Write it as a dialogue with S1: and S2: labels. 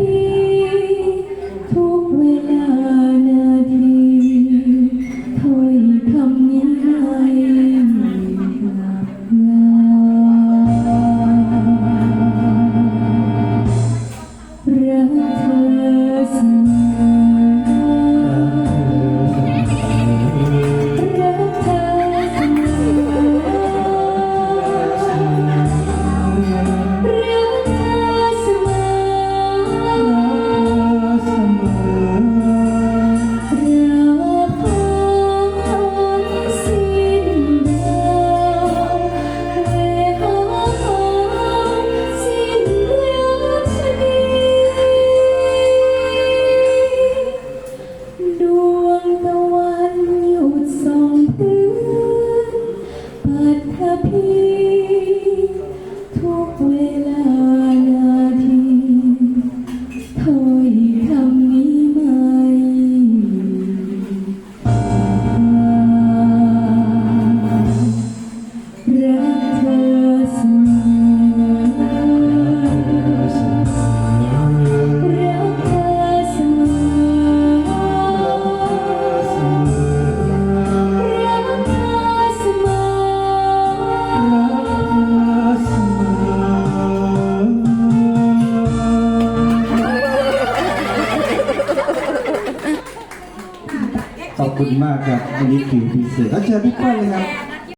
S1: E happy.
S2: ขอบคุณมากครับวันนี้คิวพิเศษอาจารย์ญพี่เปิ้ลเลยครับ